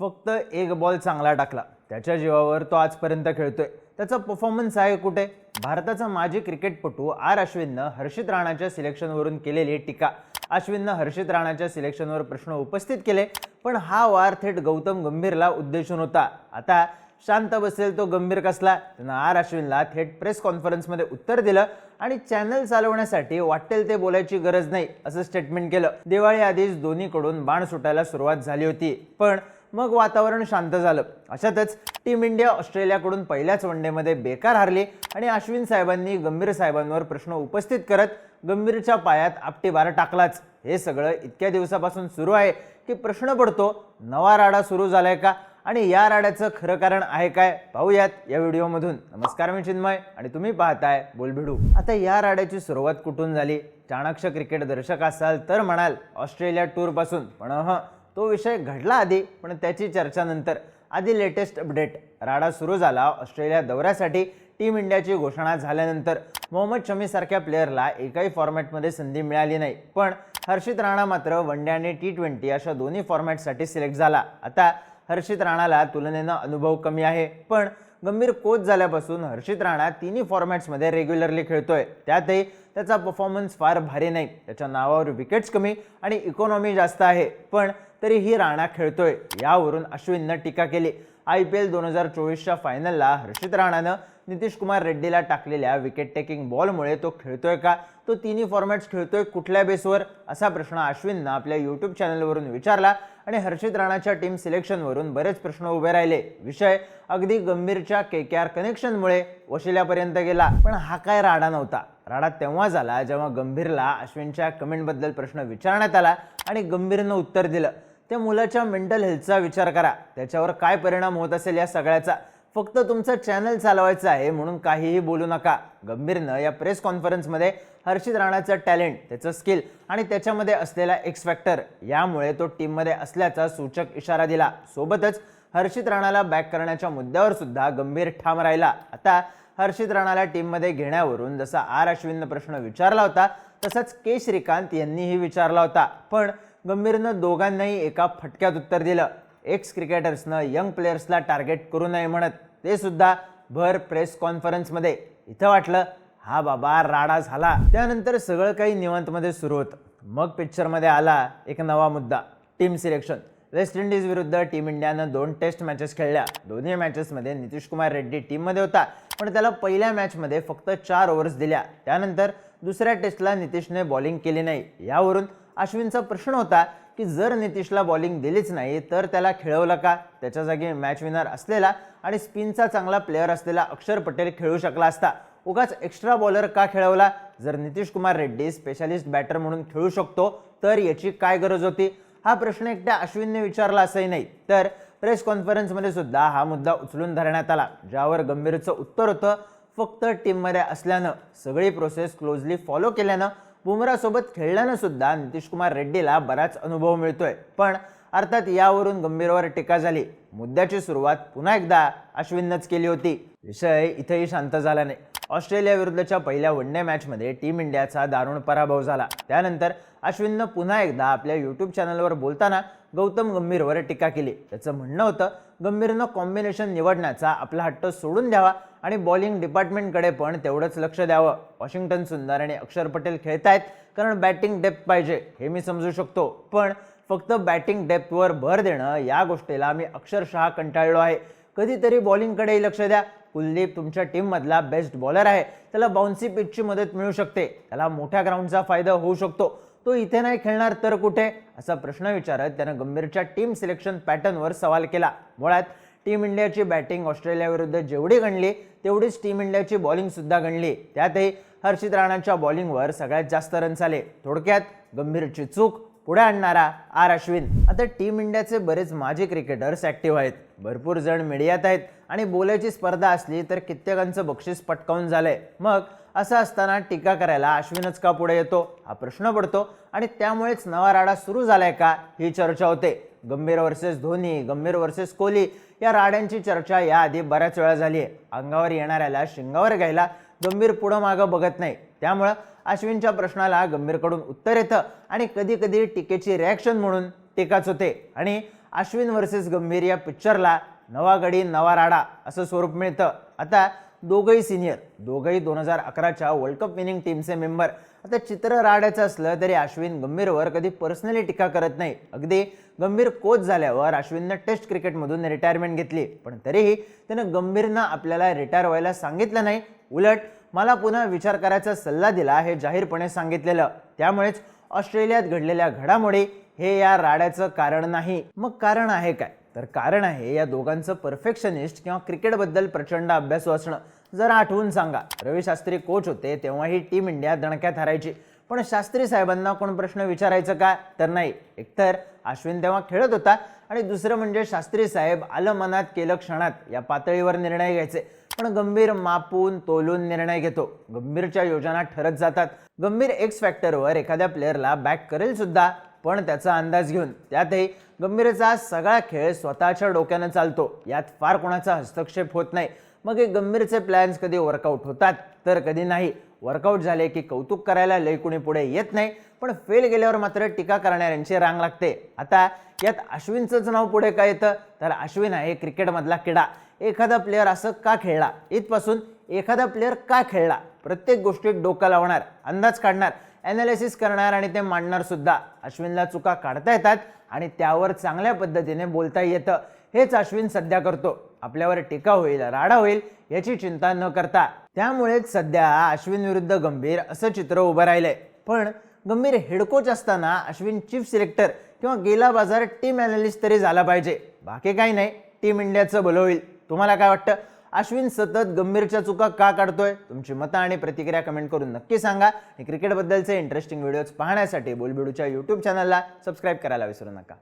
फक्त एक बॉल चांगला टाकला. त्याच्या जीवावर तो आजपर्यंत खेळतोय. त्याचा परफॉर्मन्स आहे कुठे? भारताचा माजी क्रिकेटपटू आर अश्विननं हर्षित राणाच्या सिलेक्शनवरून केलेली टीका. अश्विननं हर्षित राणाच्या सिलेक्शनवर प्रश्न उपस्थित केले पण हा वार थेट गौतम गंभीरला उद्देशून होता. आता शांत बसेल तो गंभीर कसला? त्यानं आर अश्विनला थेट प्रेस कॉन्फरन्समध्ये उत्तर दिलं आणि चॅनल चालवण्यासाठी वाटेल ते बोलायची गरज नाही असं स्टेटमेंट केलं. दिवाळी आधीच दोन्हीकडून बाण सुटायला सुरुवात झाली होती. पण मग वातावरण शांत झालं. अशातच टीम इंडिया ऑस्ट्रेलियाकडून पहिल्याच वनडेमध्ये बेकार हारली आणि अश्विन साहेबांनी गंभीर साहेबांवर प्रश्न उपस्थित करत गंभीरच्या पायात आपटी बार टाकलाच. हे सगळं इतक्या दिवसापासून सुरू आहे की प्रश्न पडतो नवा राडा सुरू झालाय का? आणि या राड्याचं खरं कारण आहे काय? पाहूयात या व्हिडिओमधून. नमस्कार मी चिन्मय आणि तुम्ही पाहताय बोलभिडू आता या राड्याची सुरुवात कुठून झाली? चाणक्य क्रिकेट दर्शक असाल तर म्हणाल ऑस्ट्रेलिया टूरपासून. पण ह तो विषय घडला आधी पण त्याची चर्चा नंतर. आधी लेटेस्ट अपडेट राडा सुरू झाला ऑस्ट्रेलिया दौऱ्यासाठी. टीम इंडियाची घोषणा झाल्यानंतर. मोहम्मद शमीसारख्या प्लेअरला एकाही फॉर्मॅटमध्ये संधी मिळाली नाही. पण हर्षित राणा मात्र वन डे आणि टी ट्वेंटी अशा दोन्ही फॉर्मॅटसाठी सिलेक्ट झाला. आता हर्षित राणाला तुलनेनं अनुभव कमी आहे. पण गंभीर कोच झाल्यापासून हर्षित राणा तिन्ही फॉर्मॅट्समध्ये रेग्युलरली खेळतोय. त्यातही त्याचा परफॉर्मन्स फार भारी नाही. त्याच्या नावावर विकेट्स कमी आणि इकॉनॉमी जास्त आहे. पण तरीही राणा खेळतोय. यावरून अश्विननं टीका केली. आय पी एल दोन हजार चोवीसच्या फायनलला हर्षित राणानं नितीश कुमार रेड्डीला टाकलेल्या विकेट टेकिंग बॉलमुळे तो खेळतोय का? तो तिन्ही फॉर्मॅट्स खेळतोय कुठल्या बेसवर असा प्रश्न अश्विननं आपल्या यूट्यूब चॅनलवरून विचारला आणि हर्षित राणाच्या टीम सिलेक्शनवरून बरेच प्रश्न उभे राहिले. विषय अगदी गंभीरच्या के के आर कनेक्शनमुळे वशिल्यापर्यंत गेला पण हा काय राडा नव्हता. राडा तेव्हा झाला जेव्हा गंभीरला अश्विनच्या कमेंटबद्दल प्रश्न विचारण्यात आला आणि गंभीरनं उत्तर दिलं. त्या मुलाच्या मेंटल हेल्थचा विचार करा. त्याच्यावर काय परिणाम होत असेल या सगळ्याचा? फक्त तुमचं चॅनल चालवायचं आहे म्हणून काहीही बोलू नका. गंभीरनं या प्रेस कॉन्फरन्समध्ये हर्षित राणाचं टॅलेंट त्याचं स्किल आणि त्याच्यामध्ये असलेला एक्स फॅक्टर यामुळे तो टीममध्ये असल्याचा सूचक इशारा दिला. सोबतच हर्षित राणाला बॅक करण्याच्या मुद्द्यावर सुद्धा गंभीर ठाम राहिला. आता हर्षित राणाला टीममध्ये घेण्यावरून जसा आर अश्विननं प्रश्न विचारला होता तसंच के श्रीकांत यांनीही विचारला होता. पण गंभीरनं दोघांनाही एका फटक्यात उत्तर दिलं. एक्स क्रिकेटर्सनं यंग प्लेयर्सला टार्गेट करू नये म्हणत ते सुद्धा भर प्रेस कॉन्फरन्समध्ये इथं वाटलं हा बाबा राडा झाला. त्यानंतर सगळं काही निवांतमध्ये सुरू होतं. मग पिक्चरमध्ये आला एक नवा मुद्दा टीम सिलेक्शन वेस्ट इंडिज विरुद्ध टीम इंडियानं दोन टेस्ट मॅचेस खेळल्या. दोन्ही मॅचेसमध्ये नितीश कुमार रेड्डी टीममध्ये होता. पण त्याला पहिल्या मॅचमध्ये फक्त चार ओव्हर्स दिल्या. त्यानंतर दुसऱ्या टेस्टला नितीशने बॉलिंग केली नाही. यावरून अश्विनचा प्रश्न होता की जर नितीशला बॉलिंग दिलीच नाही तर त्याला खेळवलं का? त्याच्या जागी मॅच विनर असलेला आणि स्पिनचा चांगला प्लेअर असलेला अक्षर पटेल खेळू शकला असता. उगाच एक्स्ट्रा बॉलर का खेळवला? जर नितीश कुमार रेड्डी स्पेशालिस्ट बॅटर म्हणून खेळू शकतो तर याची काय गरज होती? हा प्रश्न एकट्या अश्विनने विचारला असंही नाही. तर प्रेस कॉन्फरन्समध्ये सुद्धा हा मुद्दा उचलून धरण्यात आला ज्यावर गंभीरचं उत्तर होतं. फक्त टीममध्ये असल्यानं सगळी प्रोसेस क्लोजली फॉलो केल्यानं बुमरासोबत खेळल्यानं सुद्धा नितीश कुमार रेड्डीला बराच अनुभव मिळतोय. पण अर्थात यावरून गंभीरवर टीका झाली. मुद्द्याची सुरुवात पुन्हा एकदा अश्विननंच केली होती. विषय इथेही शांत झाला नाही. ऑस्ट्रेलिया विरुद्धच्या पहिल्या वन डे मॅचमध्ये टीम इंडियाचा दारुण पराभव झाला. त्यानंतर अश्विननं पुन्हा एकदा आपल्या यूट्यूब चॅनलवर बोलताना गौतम गंभीरवर टीका केली. त्याचं म्हणणं होतं गंभीरनं कॉम्बिनेशन निवडण्याचा आपला हट्ट सोडून द्यावा आणि बॉलिंग डिपार्टमेंटकडे पण तेवढंच लक्ष द्यावं. वॉशिंग्टन सुंदर आणि अक्षर पटेल खेळतायत कारण बॅटिंग डेप्थ पाहिजे हे मी समजू शकतो. पण फक्त बॅटिंग डेप्थवर भर देणं या गोष्टीला मी अक्षरशः कंटाळलो आहे. कधीतरी बॉलिंगकडेही लक्ष द्या. कुलदीप तुमच्या टीममधला बेस्ट बॉलर आहे. त्याला बाउन्सी पिचची मदत मिळू शकते. त्याला मोठ्या ग्राउंडचा फायदा होऊ शकतो. तो इथे नाही खेळणार तर कुठे? असा प्रश्न विचारत त्यानं गंभीरच्या टीम सिलेक्शन पॅटर्नवर सवाल केला. मुळात टीम इंडियाची बॅटिंग ऑस्ट्रेलियाविरुद्ध जेवढी गणली तेवढीच टीम इंडियाची बॉलिंगसुद्धा गणली. त्यातही हर्षित राणाच्या बॉलिंगवर सगळ्यात जास्त रन्स आले थोडक्यात गंभीरची चूक पुढे आणणारा आर अश्विन. आता टीम इंडियाचे बरेच माजी क्रिकेटर्स ॲक्टिव्ह आहेत. भरपूर जण मीडियात आहेत आणि बोलायची स्पर्धा असली तर कित्येकांचं बक्षीस पटकावून झालंय. मग असं असताना टीका करायला अश्विनच का पुढे येतो? हा प्रश्न पडतो. आणि त्यामुळेच नवा राडा सुरू झालाय का? ही चर्चा होते. गंभीर वर्सेस धोनी गंभीर वर्सेस कोहली या राड्यांची चर्चा याआधी बऱ्याच वेळा झाली आहे. अंगावर येणाऱ्याला शिंगावर घ्यायला गंभीर पुढं मागं बघत नाही. त्यामुळं अश्विनच्या प्रश्नाला गंभीरकडून उत्तर येतं आणि कधी कधी टीकेची रिॲक्शन म्हणून टीकाच होते. आणि अश्विन वर्सेस गंभीर या पिक्चरला नवा गडी नवा राडा असं स्वरूप मिळतं. आता दोघंही सिनियर दोघंही दोन हजार अकराच्या वर्ल्ड कप विनिंग टीमचे मेंबर आता चित्र राडायचं असलं तरी अश्विन गंभीरवर कधी पर्सनली टीका करत नाही. अगदी गंभीर कोच झाल्यावर अश्विननं टेस्ट क्रिकेटमधून रिटायरमेंट घेतली. पण तरीही त्यानं गंभीरनं आपल्याला रिटायर व्हायला सांगितलं नाही. उलट मला पुन्हा विचार करायचा सल्ला दिला हे जाहीरपणे सांगितलेलं. त्यामुळेच ऑस्ट्रेलियात घडलेल्या घडामोडी हे या राड्याचं कारण नाही. मग कारण आहे काय? तर कारण आहे या दोघांचं परफेक्शनिस्ट किंवा क्रिकेटबद्दल प्रचंड अभ्यासू असणं जरा आठवून सांगा. रवी शास्त्री कोच होते तेव्हा ही टीम इंडिया दणक्यात हरायची. पण शास्त्री साहेबांना कोण प्रश्न विचारायचं का? तर नाही. एकतर अश्विन तेव्हा खेळत होता आणि दुसरं म्हणजे शास्त्री साहेब आलं मनात केलं क्षणात या पातळीवर निर्णय घ्यायचे. पण गंभीर मापून तोलून निर्णय घेतो. गंभीरच्या योजना ठरत जातात. गंभीर एक्स फॅक्टरवर एखाद्या प्लेअरला बॅक करेल सुद्धा. पण त्याचा अंदाज घेऊन त्यातही गंभीरचा सगळा खेळ स्वतःच्या डोक्यानं चालतो. यात फार कोणाचा हस्तक्षेप होत नाही. मग हे गंभीरचे प्लॅन्स कधी वर्कआउट होतात? तर कधी नाही. वर्कआउट झाले की कौतुक करायला लय कुणी पुढे येत नाही. पण फेल गेल्यावर मात्र टीका करणाऱ्यांची रांग लागते. आता यात अश्विनचंच नाव पुढे काय येतं? तर अश्विन आहे क्रिकेटमधला किडा. एखादा प्लेअर असं का खेळला? इथपासून एखादा प्लेअर का खेळला? प्रत्येक गोष्टीत डोकं लावणार अंदाज काढणार. ॲनालिसिस करणार आणि ते मांडणार सुद्धा. अश्विनला चुका काढता येतात आणि त्यावर चांगल्या पद्धतीने बोलता येतं. हेच अश्विन सध्या करतो. आपल्यावर टीका होईल राडा होईल याची चिंता न करता. त्यामुळेच सध्या अश्विन विरुद्ध गंभीर असं चित्र उभं राहिलंय. पण गंभीर हेडकोच असताना अश्विन चीफ सिलेक्टर किंवा गेला बाजार टीम अनालिस्ट तरी झाला पाहिजे. बाकी काही नाही टीम इंडियाचं भलं होईल. तुम्हाला काय वाटतं? अश्विन सतत गंभीरच्या चुका का काढतोय? तुमची मतं आणि प्रतिक्रिया कमेंट करून नक्की सांगा. आणि क्रिकेटबद्दलचे इंटरेस्टिंग व्हिडिओज पाहण्यासाठी बोलबिडूच्या यूट्यूब चॅनलला सबस्क्राईब करायला विसरू नका.